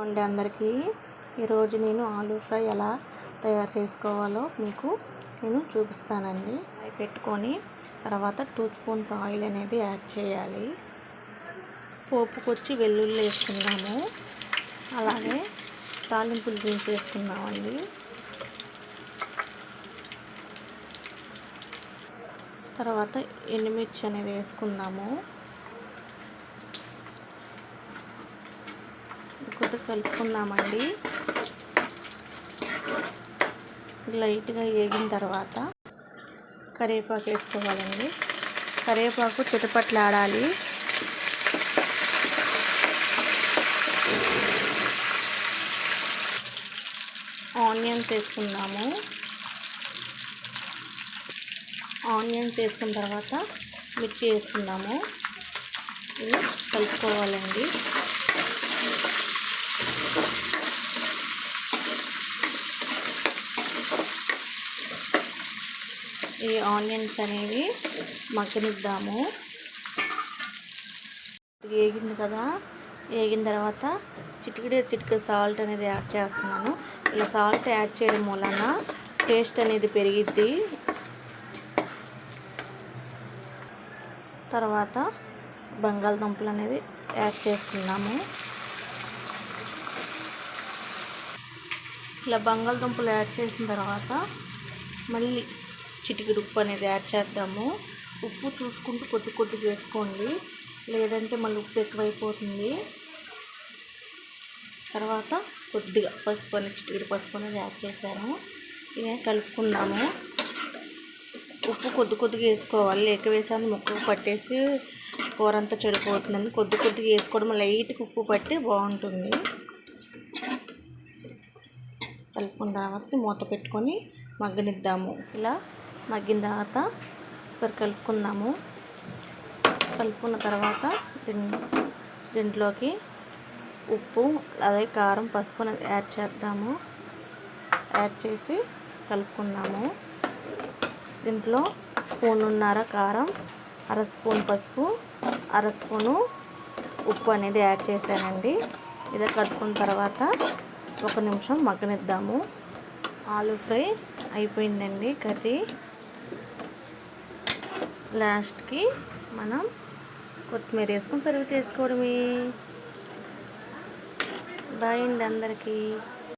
అండి అందరికీ. ఈరోజు నేను ఆలూ ఫ్రై ఎలా తయారు చేసుకోవాలో మీకు నేను చూపిస్తానండి. అవి పెట్టుకొని తర్వాత టూ స్పూన్స్ ఆయిల్ అనేది యాడ్ చేయాలి. పోపుకొచ్చి వెల్లుల్లి వేసుకున్నాము అలాగే తాలింపులు దించి వేసుకున్నామండి తర్వాత ఎండుమిర్చి అనేది వేసుకుందాము. కొద్దిగా కలుపుకుందామండి. లైట్గా వేగిన తర్వాత కరివేపాకు వేసుకోవాలండి. కరివేపాకు చిటపట్లాడాలి ఆనియన్స్ వేసుకుందాము. ఆనియన్స్ వేసుకున్న తర్వాత మిర్చి వేసుకుందాము. ఇది కలుపుకోవాలండి. ఈ ఆనియన్స్ అనేవి మగ్గనిద్దాము. వేగింది కదా వేగిన తర్వాత చిటికిడి చిటిక సాల్ట్ అనేది యాడ్ చేస్తున్నాను. ఇలా సాల్ట్ యాడ్ చేయడం వలన టేస్ట్ అనేది పెరిగిద్ది. తర్వాత బంగాళదుంపలు అనేది యాడ్ చేసుకున్నాము ఇలా బంగాళదుంపలు యాడ్ చేసిన తర్వాత మళ్ళీ చిటికెడు ఉప్పు అనేది యాడ్ చేద్దాము. ఉప్పు చూసుకుంటూ కొద్ది కొద్ది వేసుకోండి లేదంటే మళ్ళీ ఉప్పు ఎక్కువైపోతుంది. తర్వాత కొద్దిగా పసుపు అనేది చిటికెడు పసుపు అనేది యాడ్ చేశాను. ఇదే కలుపుకున్నాము ఉప్పు కొద్ది కొద్దిగా వేసుకోవాలి. ఎక్కువ వేసాను ముక్కకు పట్టేసి కూర అంతా చెడిపోతుంది. కొద్ది కొద్దిగా వేసుకోవడం లైట్గా ఉప్పు పట్టి బాగుంటుంది. కలుపుకున్న తర్వాత మూత పెట్టుకొని మగ్గనిద్దాము. ఇలా మగ్గిన తర్వాత ఒకసారి కలుపుకుందాము. కలుపుకున్న తర్వాత దీంట్లోకి ఉప్పు అదే కారం పసుపు యాడ్ చేద్దాము. యాడ్ చేసి కలుపుకుందాము. దీంట్లో స్పూనున్నర కారం అర స్పూన్ పసుపు అర స్పూను ఉప్పు అనేది యాడ్ చేశానండి. ఇదే కలుపుకున్న తర్వాత ఒక నిమిషం మగ్గనిద్దాము. ఆలు ఫ్రై అయిపోయిందండి కర్రీ. లాస్ట్కి మనం కొత్తిమీర వేసుకొని సర్వ్ చేసుకోవడమే. బాయ్ అండి అందరికీ.